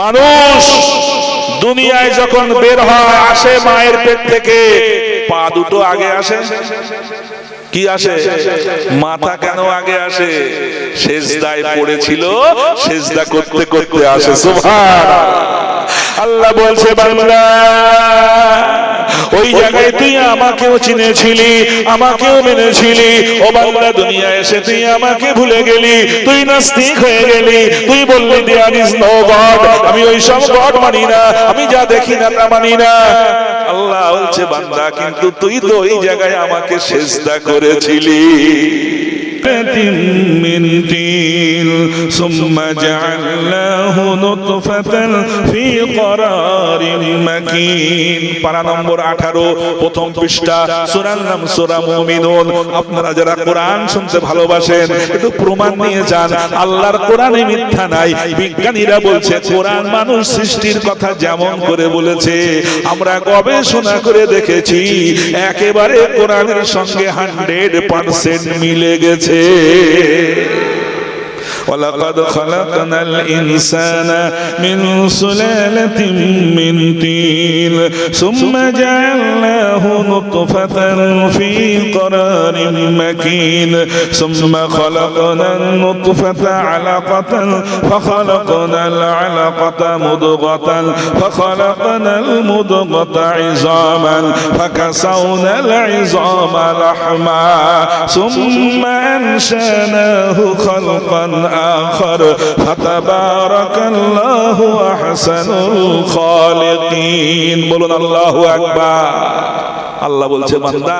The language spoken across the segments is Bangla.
মানুষ দুনিয়ায় যখন বের হয় আসে মায়ের পেট থেকে পা দুটো আগে আসে। কি আসে? মাথা কেন আগে আসে? সেজদায় পড়েছিল সেজদা করতে করতে আসে। সুবহান আল্লাহ বলছে বাংলা ওই জায়গায় তুই আমাকেও চিনেছিলি আমাকেও মেনেছিলি। ও বাংলা দুনিয়া এসে তুই আমাকে ভুলে গেলি তুই নাস্তিক হয়ে গেলি। তুই বললি দেয়ার ইজ নো গড আমি ওই সব গড মানি না আমি যা দেখি না তা মানি না। আল্লাহ বলছে বান্দা কিন্তু তুই তো ওই জায়গায় আমাকে সেজদা করেছিলি? من طين ثم جعلناه نطفة في قرار مكين পারা নম্বর আঠারো প্রথম পৃষ্ঠা সুরার নাম সুরা মুমিনুন আপনারা যারা কোরআন শুনতে ভালোবাসেন একটু প্রমাণ নিয়ে যান আল্লাহর কোরআনে মিথ্যা নাই বিজ্ঞানীরা বলছে কোরআন মানুষ সৃষ্টির কথা যেমন করে বলেছে আমরা গবেষণা করে দেখেছি একেবারে কোরআনের সঙ্গে হান্ড্রেড পার্সেন্ট মিলে গেছে ولقد خلقنا الإنسان من سلالة من طين ثم له نطفة في قرار مكين. ثم خلقنا النطفة علقة فخلقنا العلقة مضغة فخلقنا المضغة عظاما فكسونا العظام لحما. ثم أنشأناه خلقا آخر فتبارك الله أحسن الخالقين. بلنا الله أكبر. আল্লাহ বলছে বান্দা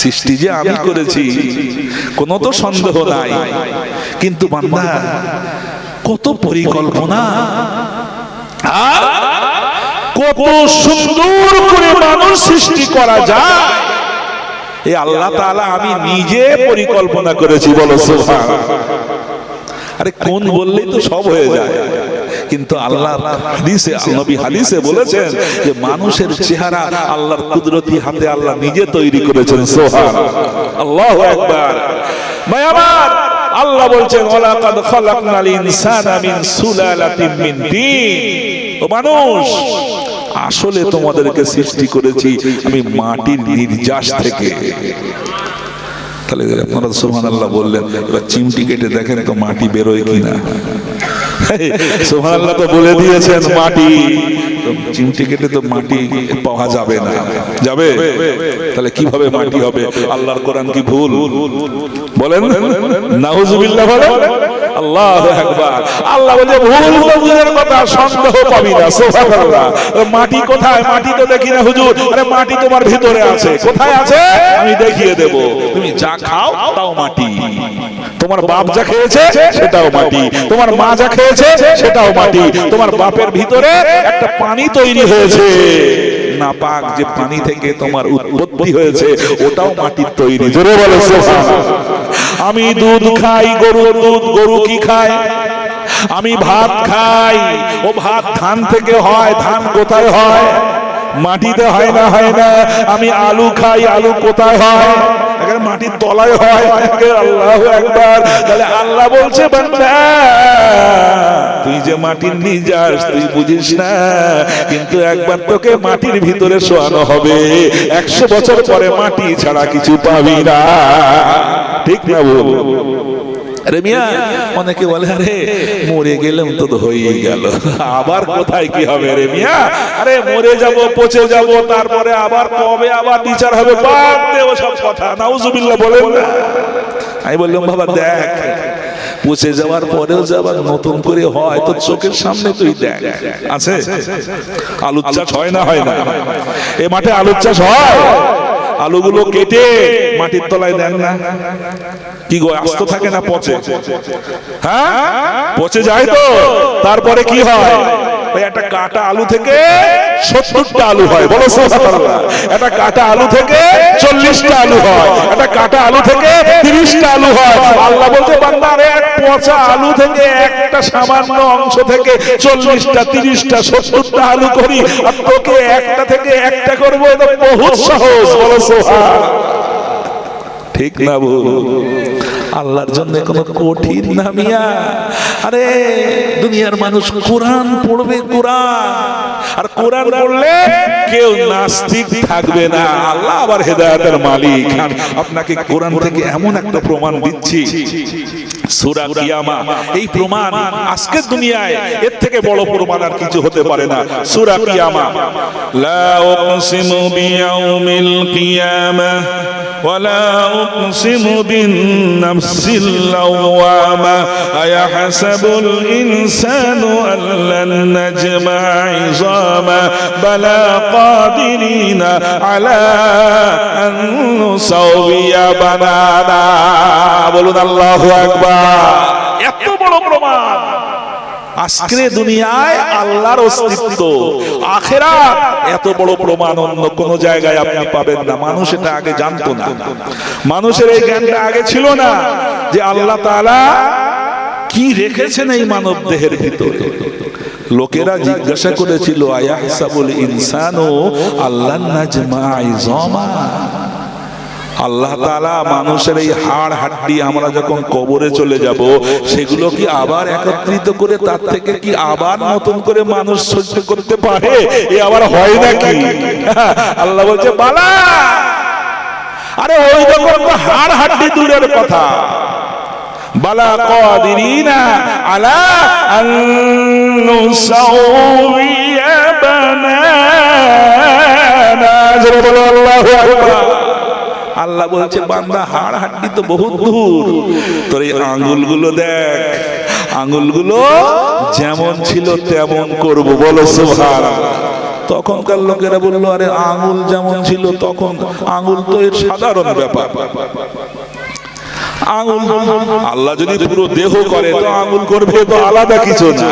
সৃষ্টি যে আমি করেছি কোনো তো সন্দেহ নাই। কিন্তু বান্দা কত পরিকল্পনা। আর কত সুন্দর করে মানুষ সৃষ্টি করা যায়। এই আল্লাহ তাআলা আমি নিজে পরিকল্পনা করেছি বলো সুবহান আরে কোন বললেই তো সব হয়ে যায়। কিন্তু আল্লাহ হাদিসে নবী হাদিসে বলেছেন যে মানুষের চেহারা আল্লাহর কুদরতি হাতে আল্লাহ নিজে তৈরি করেছেন। সোহান। আল্লাহু আকবার। ভাই আমার আল্লাহ বলছেন ওয়ালাকাদ খালাকনাল ইনসানা মিন সুলালাতিন মিন তিন ও মানুষ আসলে তোমাদেরকে সৃষ্টি করেছি আমি মাটির নির্যাস থেকে। তাহলে আপনারা সোহান আল্লাহ বললেন এবার চিমটি কেটে দেখেন তো মাটি বেরোয় কিনা। সোহান আল্লাহ তো বলে দিয়েছেন মাটি। চিমটি কেটে তো মাটি পাওয়া যাবে না। যাবে? তাহলে কীভাবে মাটি হবে? আল্লাহর কোরআন কি ভুল? বলেন। নাউজুবিল্লাহ বলেন। মাটি কোথায়? মাটি তো দেখি না হুজুর। আরে মাটি তোমার ভিতরে আছে। কোথায় আছে? আমি দেখিয়ে দেব। তুমি যা খাও, তাও মাটি। তোমার বাপ যা খেয়েছে, সেটাও মাটি। তোমার মা যা খেয়েছে, সেটাও মাটি। তোমার বাপের ভিতরে একটা পানি তৈরি হয়েছে। না পাক যে পানি থেকে তোমার উৎপত্তি হয়েছে, ওটাও মাটির তৈরি। জোরে বলে। আমি দুধ খাই গরুর দুধ গরু কি খায়? আমি ভাত খাই। ও ভাত ধান থেকে হয় ধান কোথায় হয়? মাটিতে হয় না হয় না। আমি আলু খাই আলু কোথায় হয়? এখানে মাটির তলায় হয়। আল্লাহ একবার তাহলে আল্লাহ বলছে বান্দা তুই যে মাটির নিজাস তুই বুঝিস না। কিন্তু একবার তোকে মাটির ভিতরে শোয়ানো হবে। একশো বছর পরে মাটি ছাড়া কিছু পাবি না। ঠিক না বল আরে মিয়া অনেকে বলে আরে মরে গেলাম তো তো হয়েই গেল। আবার কোথায় কি হবে রে মিয়া আরে মরে যাব পচে যাব তারপরে আবার কবে আবার বিচার হবে? বাদ দে সব কথা। নাউজুবিল্লাহ বলেন না। আমি বললাম বাবা দেখ পচে যাওয়ার পরেও যাবার নতুন করে হয় তো চোখের সামনে তুই দেখ। আছে। আলুর চাষ হয় না হয় না। এ মাঠে আলুর চাষ হয়? আলুগুলো কেটে মাটির তলায় দেন না। কি গো আস্ত থাকে না পচে? হ্যাঁ? পচে যায় তো? তারপরে কি হয়? ওই একটা কাটা আলু থেকে সত্তরটা আলু হয় বলো একটা কাটা আলু থেকে চল্লিশটা আলু হয়। একটা কাটা আলু থেকে তিরিশটা আলু হয়। আল্লাহ বলতে বান্দা এক পচা আলু থেকে একটা সামান্য অংশ থেকে চল্লিশটা তিরিশটা সত্তরটা আলু করি। আর তোকে একটা থেকে একটা করব এটা বহুত সহজ বলো সোহা ঠিক না বল? আল্লাহর জন্য কোনো কঠিন নামিয়া আরে, দুনিয়ার মানুষ কোরআন পড়বে কোরআন। আর কোরআন পড়লে কেউ নাস্তিক থাকবে না। আল্লাহ আবার হেদায়তের মালিক। আপনাকে কোরআন থেকে এমন একটা প্রমাণ দিচ্ছি। সুরা কিয়ামা। এই প্রমাণ আজকে দুনিয়ায় এর থেকে বড় প্রমাণ আর কিছু হতে পারে না। সুরা কিয়ামা। লা উকসিমু বিয়াউমিল কিয়ামা ওয়া লা উকসিমু বিন নাফস بالنفس اللوامة أيحسب الإنسان أن لن نجمع عظاما بلى قادرين على أن نسوي بنانا বলুন আল্লাহু আকবার এত বড় প্রমাণ আজকে দুনিয়ায় আল্লাহর অস্তিত্ব। আখেরা এত বড় প্রমাণ অন্য কোন জায়গায় আপনি পাবেন না। মানুষ এটা আগে জানতো না। মানুষের এই জ্ঞানটা আগে ছিল না যে আল্লাহ তাআলা কি রেখেছেন এই মানব দেহের ভিতরে। লোকেরা জিজ্ঞাসা করেছিল, আয়াহসাবুল ইনসানু আল্লাহ নাজমা ইজামা আল্লাহ তাআলা মানুষের এই হাড় হাড্ডি আমরা যখন কবরে চলে যাব, সেগুলো কি আবার একত্রিত করে তার থেকে কি আবার নতুন করে মানুষ সহ্য করতে পারে? এ আবার হয় নাকি? আল্লাহ বলছে, বালা! আরে ওই যখন হাড় হাড্ডি দূরের কথা। বালা কাদিরিনা আলা বলো, আল্লাহু আকবার। আল্লাহ বলছে, বান্দা হাড় হাড্ডি তো বহুত দূর। তোর এই আঙ্গুলগুলো দেখ আঙ্গুলগুলো যেমন ছিল তেমন করব, বলো সুবহান তখনকার লোকেরা বলল, আরে আঙুল যেমন ছিল তখন, আঙুল তো এর সাধারণ ব্যাপার। আঙুল আল্লাহ যদি পুরো দেহ করে, তো আঙুল করবে তো আলাদা কিছু না।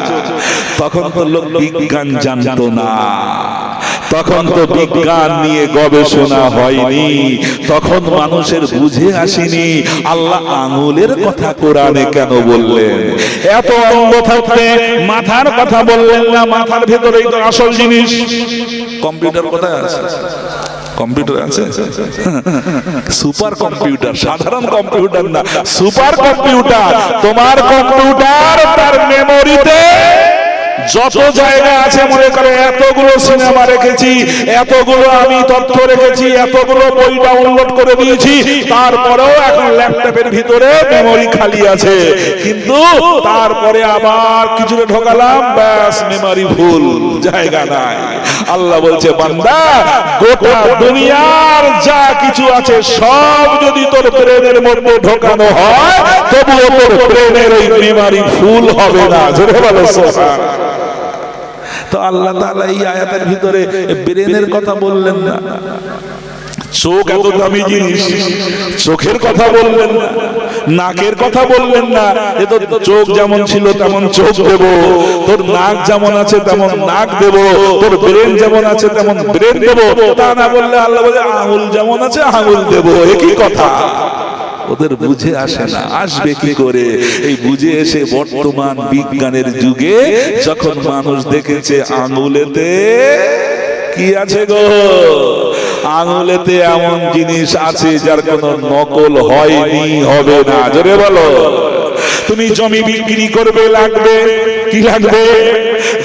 তখন তো লোক বিজ্ঞান জানতো না। তখন তো বিজ্ঞান নিয়ে গবেষণা হয়নি। তখন মানুষের বুঝে আসেনি। আল্লাহ আঙুলের কথা কোরআনে কেন বললেন? এত অঙ্গ থাকতে মাথার কথা বললেন না, মাথার ভেতরেই তো আসল জিনিস। কম্পিউটার কোথায় আছে? কম্পিউটার আছে? সুপার কম্পিউটার, সাধারণ কম্পিউটার না, সুপার কম্পিউটার। তোমার কম্পিউটার তার মেমোরিতে। যত জায়গা আছে মনে করে এতগুলো সিনেমা রেখেছি এতগুলো আমি তথ্য রেখেছি এতগুলো বই ডাউনলোড করে দিয়েছি তারপরেও এখন ল্যাপটপের ভিতরে মেমোরি খালি আছে। কিন্তু তারপরে আবার কিছুটা ঢোকালাম ব্যাস মেমোরি ফুল জায়গা নাই। আল্লাহ বলছে বান্দা গোটা দুনিয়ার যা কিছু আছে সব যদি তোর ব্রেনের মধ্যে ঢোকানো হয় তবুও তোর ব্রেনের ওই মেমোরি ফুল হবে না। জোরে বলো তো আল্লাহ তাআলা এই আয়াতের ভিতরে ব্রেনের কথা বললেন না। চোখ এত দামি জিনিস, চোখের কথা বললেন না, নাকের কথা বললেন না এ তো চোখ যেমন ছিল তেমন চোখ দেব, তোর নাক যেমন আছে তেমন নাক দেব, তোর ব্রেন যেমন আছে তেমন ব্রেন দেব, তা না বললে আল্লাহ বলে আঙুল যেমন আছে আঙুল দেব একই কথা? ওদের বুঝে আসে না। আসবে কি করে? এই বুঝে এসে বর্তমান বিজ্ঞানের যুগে যখন মানুষ দেখেছে আঙুলেতে কি আছে গো? আঙুলেতে এমন জিনিস আছে যার কোনো নকল হয়নি হবে না। জোরে বলো। তুমি জমি বিক্রি করবে, লাগবে। কি লাগবে?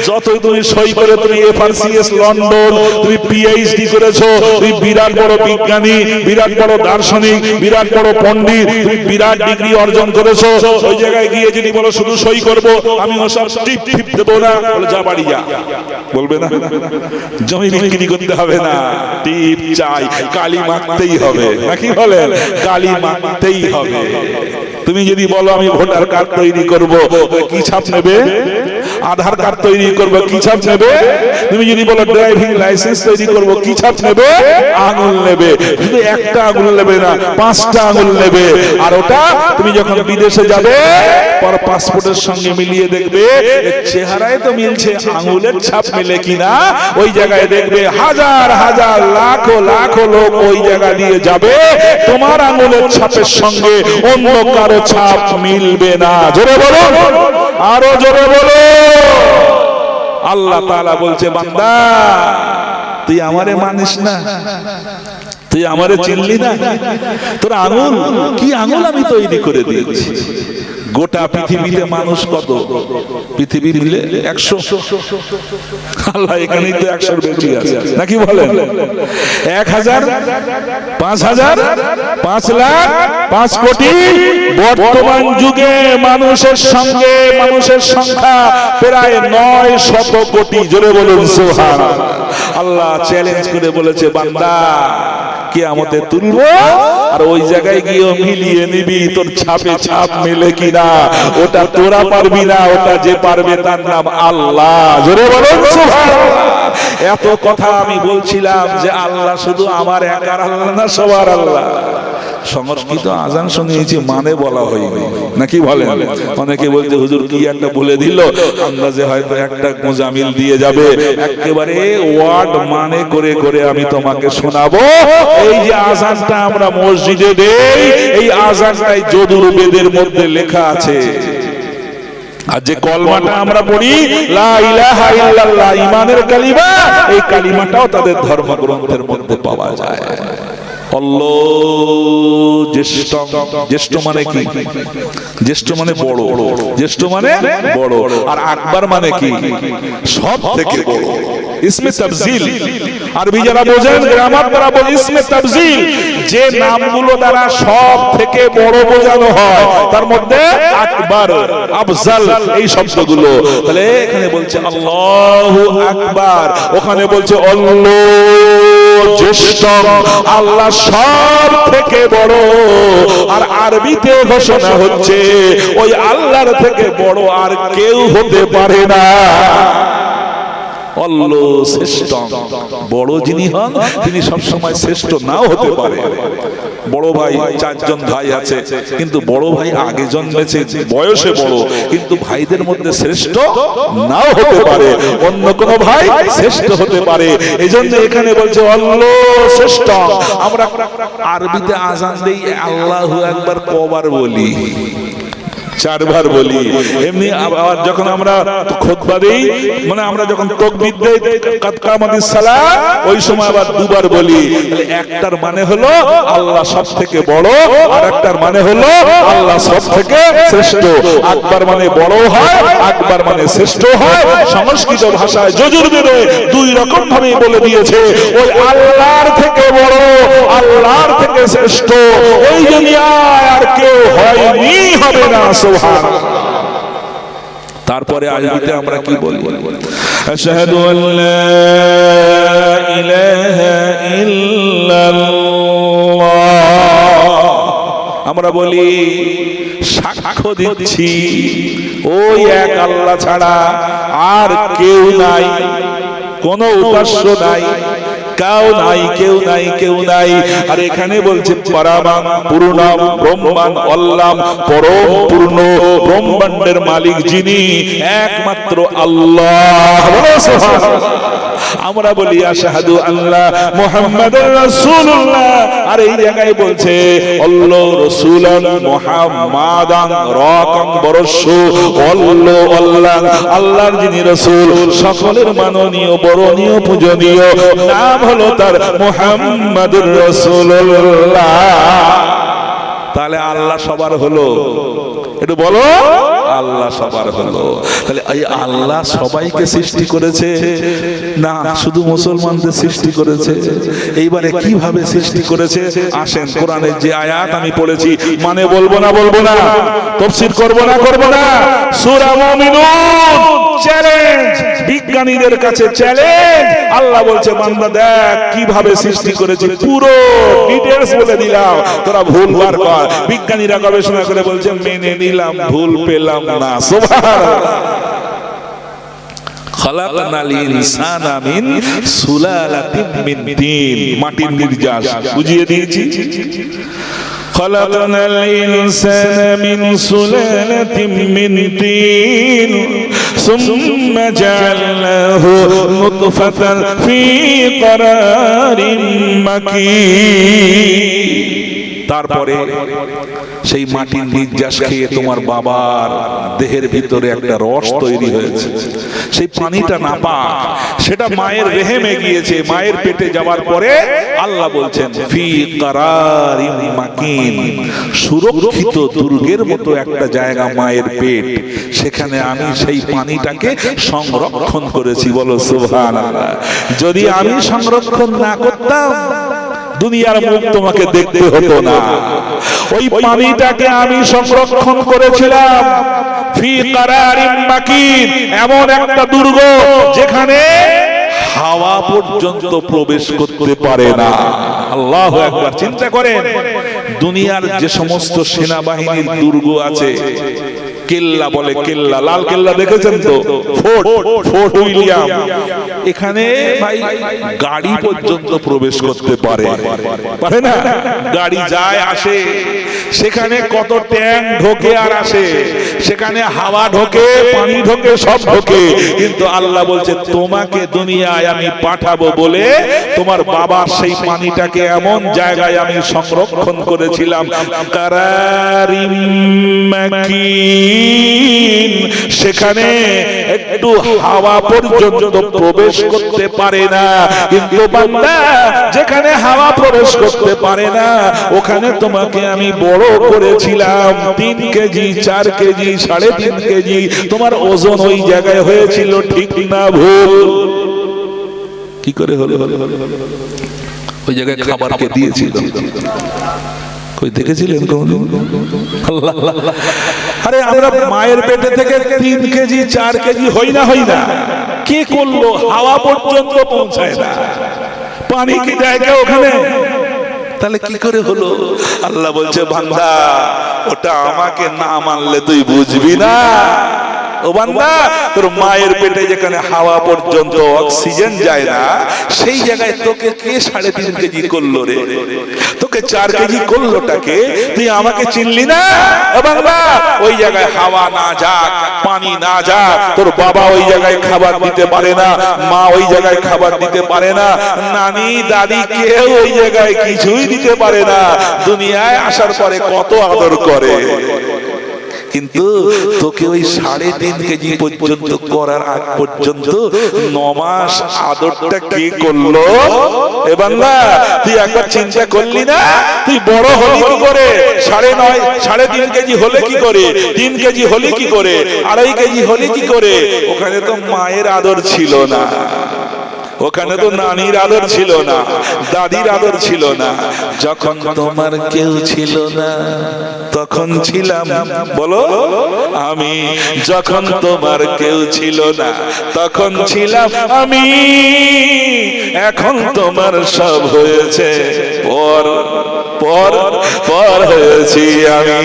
যত তুমি সই করে তুমি এফআরসিএস লন্ডন, তুমি পিএইচডি করেছ, তুমি বিরাট বড় বিজ্ঞানী, বিরাট বড় দার্শনিক, বিরাট বড় পণ্ডিত, তুমি বিরাট ডিগ্রি অর্জন করেছ। ওই জায়গায় গিয়ে যদি বলো, শুধু সই করব, আমি ওসব টিপ টিপ দেবো না, বলে, যা বাড়ি যা। বলবে না। জমি বিক্রি করতে হবে না। টিপ চাই, কালি মাখতেই হবে। নাকি বলেন? কালি মাখতেই হবে। তুমি যদি বলো আমি ভোটার কার্ড তৈরি করব কি ছাপ নেবে? আধার কার্ড তৈরি করব, কি ছাপ নেবে? তুমি যদি বলো ড্রাইভিং লাইসেন্স তৈরি করব, কি ছাপ নেবে? আঙুল নেবে। শুধু একটা আঙুল নেবে না, পাঁচটা আঙুল নেবে। আর ওটা তুমি যখন বিদেশে যাবে, পর পাসপোর্টের সঙ্গে মিলিয়ে দেখবে চেহারায় তো মিলছে আঙুলের ছাপ মিলে কিনা। ওই জায়গায় দেখবে হাজার হাজার, লাখ লাখ লোক ওই জায়গা দিয়ে যাবে। তোমার আঙুলের ছাপের সঙ্গে অন্য কারও ছাপ মিলবে না। জোরে বলো আরও জোরে বলো আল্লাহ তাআলা বলছে, বান্দা, তুই আমারে মানিস না। তুই তুই আমারে চিনলি না। তোর আঙুল, কি আঙুল আমি তৈরি করে দিয়েছি। গোটা পৃথিবীতে মানুষ কত? পৃথিবী মিলে একশো। আল্লাহ এখানেই তো একশোর বেশি আছে। নাকি বলেন? এক হাজার পাঁচ হাজার পাঁচ লাখ পাঁচ কোটি। বর্তমান যুগে মানুষের সঙ্গে মানুষের সংখ্যা প্রায় নয় শত কোটি। জোরে বলুন সোহান আল্লাহ চ্যালেঞ্জ করে বলেছে বান্দা। কে আমাদের তুলবো আর ওই জায়গায় গিয়ে মিলিয়ে নিবি তোর ছাপে ছাপ মেলে কিনা। ওটা তোরা পারবি না ওটা যে পারবে তার নাম আল্লাহ। জোরে বলুন এত কথা আমি বলছিলাম যে আল্লাহ শুধু আমার একার আল্লাহ না সবার আল্লাহ। সংস্কৃত আজান শুনিয়েছি মানে বলা হয়নি। নাকি বলেন? অনেকে বলতে হুজুর কি একটা বলে দিল? আন্দাজে হয়তো একটা মোজামিল দিয়ে যাবে। একেবারে ওয়ার্ড মানে করে করে আমি তোমাকে শোনাবো। এই যে আজানটা আমরা মসজিদে দেই এই আজানটাই যদুর বেদের মধ্যে লেখা আছে। আর যে কলমাটা আমরা পড়ি লা ইলাহা ইল্লাল্লাহ ইমানের কালিমা এই কালিমাটাও তাদের ধর্মগ্রন্থের মধ্যে পাওয়া যায়। জ্যেষ্ঠ মানে কি? জ্যেষ্ঠ মানে বড়, জ্যেষ্ঠ মানে বড়। আর মানে কি? সব থেকে আরবি যারা বোঝেন তাবজিল যে নামগুলো দ্বারা সব থেকে বড় বোঝানো হয়, তার মধ্যে আকবর, আফজাল, এই শব্দগুলো। তাহলে এখানে বলছে আল্লাহু আকবার, ওখানে বলছে আল্লাহ জ্যেষ্ঠ আল্লাহ সব থেকে বড়। আর আরবিতে ঘোষণা হচ্ছে, ওই আল্লাহর থেকে বড় আর কেউ হতে পারে না। শ্রেষ্ঠ বড় যিনি হন, তিনি সবসময় শ্রেষ্ঠ নাও হতে পারে। বড় ভাই, চারজন ভাই আছে। কিন্তু বড় ভাই আগে জন্মেছে বয়সে বড়, কিন্তু ভাইদের মধ্যে শ্রেষ্ঠ নাও হতে পারে। অন্য কোন ভাই শ্রেষ্ঠ হতে পারে। এই জন্য এখানে বলছে, আল্লাহ শ্রেষ্ঠ। আমরা আরবিতে আজান দেই, আল্লাহু একবার কবার বলি। চারবার বলি। এমনি আবার যখন আমরা খুতবা দেই মানে আমরা যখন তাকবীর দেই, কাদ কামাতিস সালাহ ওই সময় আবার দুবার বলি। একটার মানে হলো আল্লাহ সব থেকে বড়, আর একটার মানে হলো আল্লাহ সব থেকে শ্রেষ্ঠ। আকবার মানে বড় হয়, আকবার মানে শ্রেষ্ঠ হয়। সংস্কৃত ভাষায় যজুর্বেদে দুই রকম ভাবে বলে দিয়েছে, ওই আল্লাহর থেকে বড়, আল্লাহর থেকে শ্রেষ্ঠ। ওই দুনিয়ায় আর কেউ হয়নি, হবে না তারপরে আরবিতে আমরা কি বলি? আশহাদু আল্লা ইলাহা ইল্লাল্লাহ। আমরা বলি, সাক্ষ্য দিচ্ছি, ওই এক আল্লাহ ছাড়া আর কেউ নাই, কোন উপাস্য নাই। কেউ নাই কেউ নাই কেউ নাই আর এখানে বলছে পরামাম পূর্ণাম ব্রহ্মান অল্লাম, পরম পূর্ণ ব্রহ্মাণ্ডের মালিক যিনি একমাত্র আল্লাহ। আমরা বলি, আশহাদু আল্লাহ মুহাম্মাদুর রাসূলুল্লাহ। আর এই জায়গায় বলছে, আল্লাহ রাসূলান মুহাম্মাদান রাকাম আল্লাহ আল্লাহ, আল্লাহর যিনি রাসূল, সকলের মাননীয়, বরণীয়, পূজনীয়, নাম হলো তার মুহাম্মাদুর রাসূলুল্লাহ। তাহলে আল্লাহ সবার হলো। একটু বলো। আল্লাহ সবার হলো। তাহলে এই আল্লাহ সবাইকে সৃষ্টি করেছে? না, শুধু মুসলমানদের সৃষ্টি করেছে। এইবারে কীভাবে সৃষ্টি করেছে? আসেন, কোরআনের যে আয়াত আমি পড়েছি মানে বলব না বলব না। তফসির করব না করব না। সূরা মুমিনুন চ্যালেঞ্জ বিজ্ঞানীদের কাছে চ্যালেঞ্জ আল্লাহ বলছে, বান্দা দেখ, কীভাবে সৃষ্টি করেছে? পুরো ডিটেলস বলে দিলাম। তোরা ভুল বার কর। বিজ্ঞানীরা গবেষণা করে বলছে, মেনে নিলাম, ভুল পেলাম। না সুবহানাল্লাহ খালাকনাল ইনসানা মিন সুলালাতিন মিন তিন মাটির নির্যাস বুঝিয়ে দিয়েছি خلقنا الإنسان من سلالة من طين ثم جعلناه نطفة في قرار مكين তারপরে সেই মাটির নির্যাস খেয়ে তোমার বাবার দেহের ভিতরে একটা রস তৈরি হয়েছে। সেই পানিটা না পাক সেটা মায়ের রেহেমে গিয়েছে মায়ের পেটে যাওয়ার পরে আল্লাহ বলছেন ফি কারারিম মাকিন সুরক্ষিত দুর্গের মতো একটা জায়গা মায়ের পেট। সেখানে আমি সেই পানিটাকে সংরক্ষণ করেছি বলো সুবহানাল্লাহ। যদি আমি সংরক্ষণ না করতাম দুনিয়ার মুখ তোমাকে দেখতে হতো না। ওই পানিটাকে আমি সংরক্ষণ করেছিলাম। ফি মাকিন, এমন একটা দুর্গ যেখানে হাওয়া পর্যন্ত প্রবেশ করতে পারে না। আল্লাহ একবার চিন্তা করেন, দুনিয়ার যে সমস্ত সেনাবাহিনীর দুর্গ আছে কেল্লা বলে কেল্লা লাল কেল্লা দেখেছেন তো? Fort fort William. এখানে ভাই গাড়ি পর্যন্ত প্রবেশ করতে পারে। পারে না? গাড়ি যায় আসে। সেখানে কত ট্যাঙ্ক ঢোকে আর আসে। সেখানে হাওয়া ঢোকে পানি ঢোকে সব ঢোকে। কিন্তু আল্লাহ বলছে তোমাকে দুনিয়ায় আমি পাঠাবো বলে তোমার বাবার সেই পানিটাকে এমন জায়গায় আমি সংরক্ষণ করেছিলাম। কারারিম মাকিন। সেখানে একটু হাওয়া পর্যন্ত প্রবেশ করতে পারে না। কিন্তু যেখানে হাওয়া প্রবেশ করতে পারে না, ওখানে তোমাকে আমি বড় করেছিলাম। তিন কেজি, চার কেজি, সাড়ে তিন কেজি, তোমার ওজন ওই জায়গায় হয়েছিল, ঠিক না ভুল? কি করে হলো? হলো হলো হলো? ওই জায়গায় খাবারকে দিয়েছিল। কই দেখেছিলেন আল্লাহ। আরে আমরা মায়ের পেটে থেকে তিন কেজি চার কেজি হই না হই না। কে করল? হাওয়া পর্যন্ত পৌঁছায় না। পানি কি জায়গা ওখানে? তাহলে কি করে হলো? আল্লাহ বলছে বান্দা ওটা আমাকে না মানলে তুই বুঝবি না। তোর মায়ের পেটে যেখানে হাওয়া পর্যন্ত অক্সিজেন যায় না, সেই জায়গায় তোকে কে সাড়ে তিন কেজি করল রে? তোকে চার কেজি তুই আমাকে চিনলি না? বান্দা, ওই জায়গায় হাওয়া না যাক, পানি না যাক, তোর বাবা ওই জায়গায় খাবার দিতে পারে না, মা ওই জায়গায় খাবার দিতে পারে না, নানি, দাদি কেউ ওই জায়গায় কিছুই দিতে পারে না। দুনিয়ায় আসার পরে কত আদর করে। কিন্তু তোকে ওই সাড়ে তিন কেজি পর্যন্ত করার আগ পর্যন্ত নমাস আদরটা কে করল? এবার না, তুই একবার চিন্তা করলি না? তুই বড় হলি কি করে? সাড়ে নয়, সাড়ে তিন কেজি হলে কি করে? তিন কেজি হলে কি করে? আড়াই কেজি হলে কি করে? ওখানে তো মায়ের আদর ছিল না। ওখানে তো নানির আদর ছিল না দাদির আদর ছিল না যখন তোমার কেউ ছিল না তখন ছিলাম বলো আমি যখন তোমার কেউ ছিল না তখন ছিলাম আমি। এখন তোমার সব হয়েছে পর পর পর হয়েছি আমি।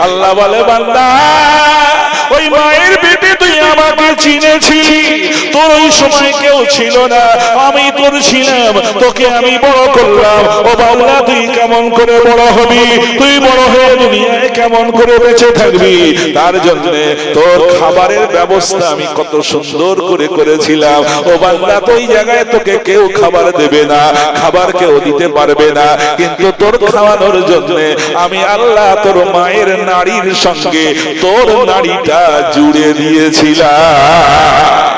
আল্লাহ বলে বান্দা ওই মায়ের পেটে তুই আমাকে চিনেছিলি? তোর ওই সময় কেউ ছিল না। আমি তোর ছিলাম। তোকে আমি বড় করলাম। ও বাবলা তুই কেমন করে বড় হবি? তুই বড় হয়ে দুনিয়ায় কেমন করে বেঁচে থাকবি? তার জন্য তোর খাবারের ব্যবস্থা আমি কত সুন্দর করে করেছিলাম। ও বাংলা তো ওই জায়গায় তোকে কেউ খাবার দেবে না, খাবার কেউ দিতে পারবে না। কিন্তু তোর খাওয়ানোর জন্য আমি আল্লাহ তোর মায়ের নারীর সঙ্গে তোর নারীটা জুড়ে দিয়েছিলাম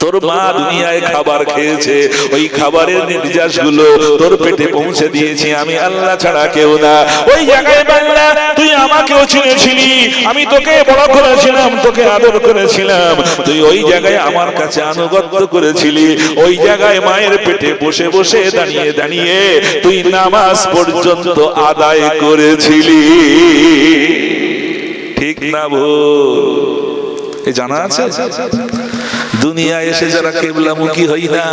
তোর মা দুনিয়ায় খাবার খেয়েছে ওই খাবারের নির্যাসগুলো তোর পেটে পৌঁছে দিয়েছি আমি আল্লাহ ছাড়া কেউ না। ওই জায়গায় বাংলা তুই আমাকেও চিনেছিলি। আমি তোকে বড় করেছিলাম তোকে আদর করেছিলাম। তুই ওই জায়গায় আমার কাছে আনুগত্য করেছিলি। ওই জায়গায় মায়ের পেটে বসে বসে দাঁড়িয়ে দাঁড়িয়ে তুই নামাজ পর্যন্ত আদায় করেছিলি। ঠিক না ভুল। এ জানা আছে? দুনিয়া এসে যারা কেবলামুখী হই না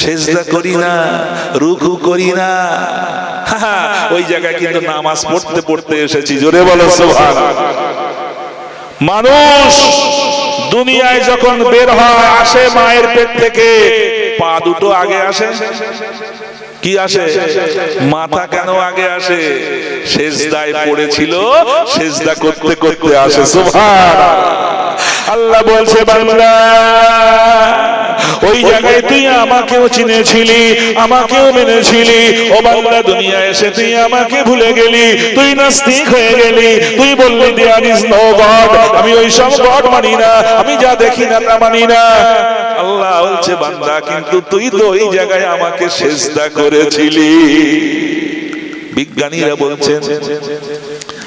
সেজদা করি না রুকু করি না। ওই জায়গায় কিন্তু নামাজ পড়তে পড়তে এসেছি জোরে বলো সুবহান। মানুষ দুনিয়ায় যখন বের হয় আসে মায়ের পেট থেকে। পা দুটো আগে আসে। কি আসে? মাথা কেন আগে আসে? সেজদায় পড়েছিল সেজদা করতে করতে আসে। সুবহান। আল্লাহ বলছে বাংলা ওই জায়গায় তুই আমাকেও চিনেছিলি, আমাকেও মেনেছিলি। ও বাংলা দুনিয়া এসে তুই আমাকে ভুলে গেলি, তুই নাস্তিক হয়ে গেলি। তুই বললি দেয়ার ইজ নো গড আমি ওই সব গড মানি না, আমি যা দেখি না তা মানি না। আল্লাহ বলছে, বান্দা, কিন্তু তুই তো ওই জায়গায় আমাকে সেজদা করেছিলি। বিজ্ঞানীরা বলছেন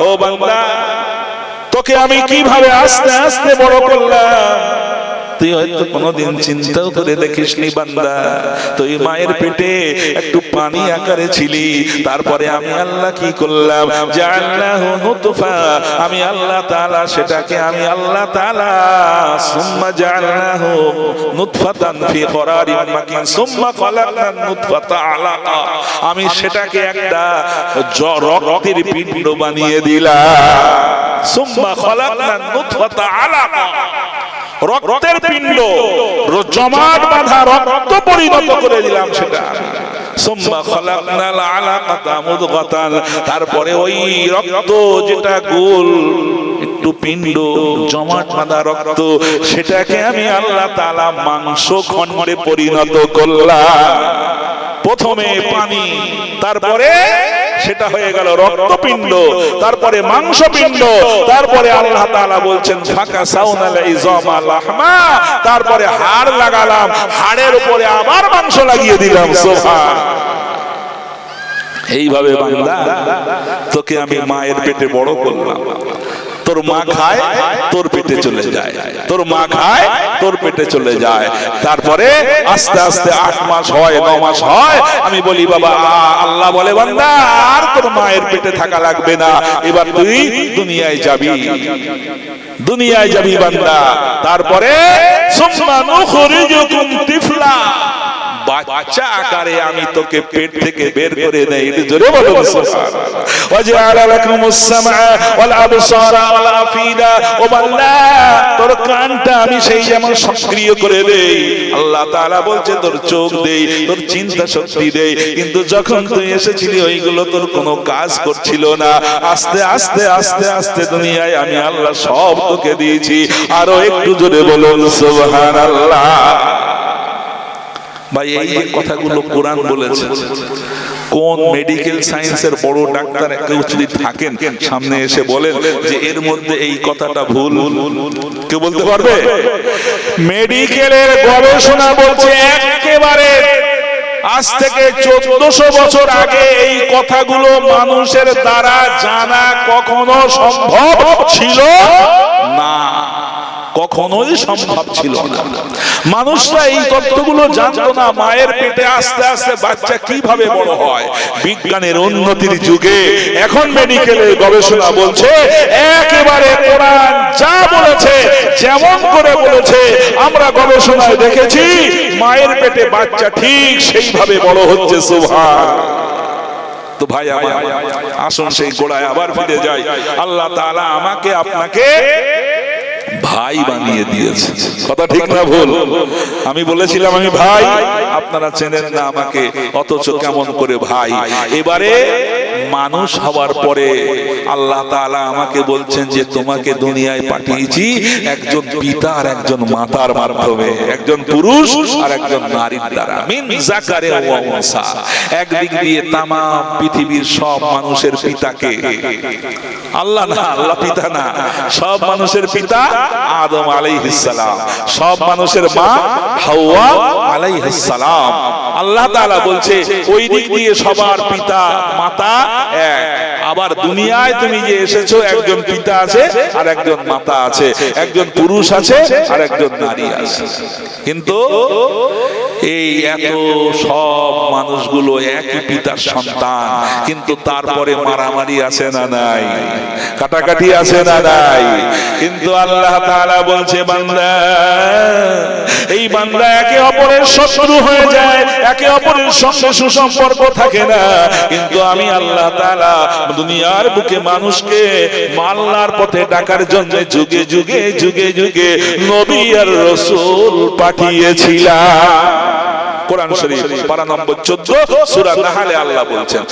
ও বাংলা তোকে আমি কীভাবে আস্তে আস্তে বড় করলাম? তুই হয়তো কোনোদিন চিন্তাও করে দেখিসনি বান্দা। তুই মায়ের পেটে একটু পানি আকারে ছিলি, তারপরে আমি আল্লাহ কি করলাম? জাআলনাহু নুতফা, আমি আল্লাহ তাআলা সেটাকে আমি আল্লাহ তাআলা, সুম্মা জাআলনাহু নুতফাতান ফি করারিন মাকিন, সুম্মা খালাকনা নুতফাতা আলাকা, আমি সেটাকে একটা রক্তের পিণ্ড বানিয়ে দিলাম। সুম্মা খালাকনা নুতফাতা আলাকা। রক্তের পিণ্ড। জমাট বাঁধা রক্ত পরিণত করে দিলাম সেটা। তারপরে ওই রক্ত যেটা গোল একটু পিণ্ড জমাট বাঁধা রক্ত সেটাকে আমি আল্লাহ তালা মাংস খণ্ডে পরিণত করলাম। প্রথমে পানি তারপরে সেটা হয়ে গেল রক্তপিণ্ড তারপরে মাংসপিণ্ড তারপরে আল্লাহ তাআলা বলছেন ফাঁকা সাউনাল ইজামা লাহমা তারপরে হাড় লাগালাম হাড়ের উপরে আবার মাংস লাগিয়ে দিলাম সুবহান এইভাবে বান্দা তোকে আমি মায়ের পেটে বড় করলাম। তোর মা খায়, তোর পেটে চলে যায়। তোর মা খায়, তোর পেটে চলে যায়। তারপরে আস্তে আস্তে আট মাস হয়, ন মাস হয়। আমি বলি, বাবা, আল্লাহ বলে, বান্দা, আর তোর মায়ের পেটে থাকা লাগবে না। এবার তুই দুনিয়ায় যাবি। দুনিয়ায় যাবি, বান্দা। তারপরে, সুম্মা নুখরিজুকুম তিফলা। বাচ্চা আকারে আমি তোকে পেট থেকে বের করে জোরে বলো কানটা আমি সেই যেমন সক্রিয় করে আল্লাহ বলছে তোর চোখ দেই তোর চিন্তা শক্তি দে কিন্তু যখন তুই এসেছিলি ওইগুলো তোর কোনো কাজ করছিল না। আস্তে আস্তে আস্তে আস্তে দুনিয়ায় আমি আল্লাহ সব তোকে দিয়েছি। আরও একটু জোরে বলুন সুবহানাল্লাহ। ভাই এই যে কথাগুলো কোরআন বলেছে, কোন মেডিকেল সায়েন্সের বড় ডাক্তার কেউ যদি থাকেন, সামনে এসে বলেন যে এর মধ্যে এই কথাটা ভুল। কেউ বলতে পারবে? মেডিকেলের গবেষণা বলছে একেবারে আজ থেকে চোদ্দশো বছর আগে এই কথাগুলো মানুষের দ্বারা জানা কখনো সম্ভব ছিল না। কখনোই সম্ভব ছিল না। মানুষরা এই তত্ত্বগুলো জানতো না, মায়ের পেটে আস্তে আস্তে বাচ্চা কীভাবে বড় হয়। বিজ্ঞানের উন্নতির যুগে এখন মেডিকেলের গবেষণা বলছে, একেবারে কোরআন যা বলেছে, যেমন করে বলেছে, আমরা গবেষণায় দেখেছি, মায়ের পেটে বাচ্চা ঠিক সেইভাবে বড় হচ্ছে সুভাষ তো ভাই আমার, আসুন সেই গোড়ায় আবার ফিরে যাই। আল্লাহ তাআলা আমাকে আপনাকে ভাই বানিয়ে দিয়েছে। কথা ঠিক না ভুল? আমি বলেছিলাম আমি ভাই। আপনারা চেনেন না আমাকে অথচ কেমন করে ভাই। এবারে মানুষ হওয়ার পরে আল্লাহ আমাকে বলছেন যে তোমাকে দুনিয়ায় পাঠিয়েছি একজন পিতা আর একজন মাতার মাধ্যমে, একজন পুরুষ আর একজন নারীর দ্বারা। একদিক দিয়ে পৃথিবীর সব মানুষের পিতাকে। আল্লাহ না, আল্লাহ পিতা না। সব মানুষের পিতা আদম আলাইহিস সব মানুষের মা হাওয়া আলাইহিস আল্লাহ বলছে, ওই দিক দিয়ে সবার পিতা, মাতা আবার দুনিয়ায় তুমি যে এসেছ একজন পিতা আছে আর একজন মাতা আছে। একজন পুরুষ আছে আর একজন নারী আছে। কিন্তু এই এত সব মানুষগুলো একই পিতার সন্তান, কিন্তু তারপরে মারামারি আছে না নাই? কাটাকাটি আছে না নাই? কিন্তু আল্লাহ তাআলা বলছে, বান্দা, এই বান্দা একে অপরের শত্রু হয়ে যায়, একে অপরের সঙ্গে সুসম্পর্ক থাকে না। কিন্তু আমি আল্লাহ তাআলা দুনিয়ার বুকে মানুষকে মাল্লার পথে ডাকার জন্য যুগে যুগে যুগে যুগে নবী আর রসুল পাঠিয়েছিলাম। কোরআন শরীফ পারা নম্বর চোদ্দ সুরা নাহালে আল্লাহ বলছেন।